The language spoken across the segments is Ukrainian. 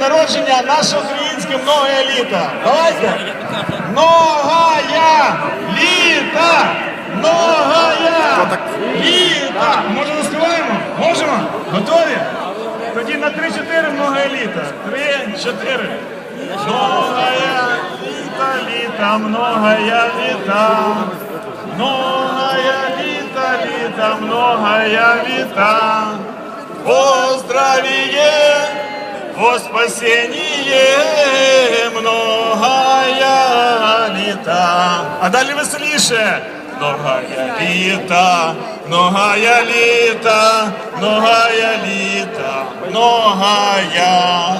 народження наше українське многое літа. Давайте. Многая літа! Многая літа! Може заспіваємо? Можемо? Готові? Тоді на 3-4 многое літа. 3-4. Многая літа, літа, многая літа. Многая літа, літа, многая літа. Во здравие, во спасение, многая літа. А далі веселіше. Многая літа, многая літа, многая літа, многая,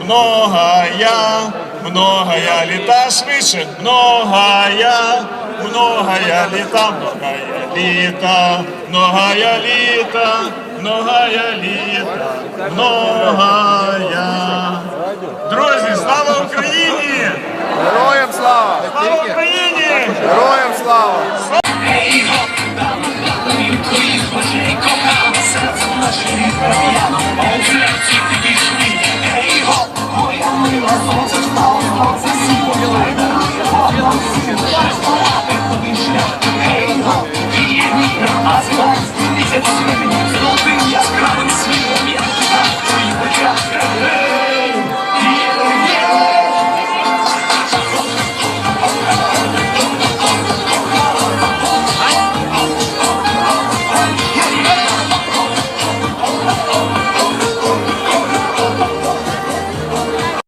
многая, многая літа швидше, многая, многая літа, многая літа, многая літа, многая літа, многая. Україні! Героям слава! Ей, го,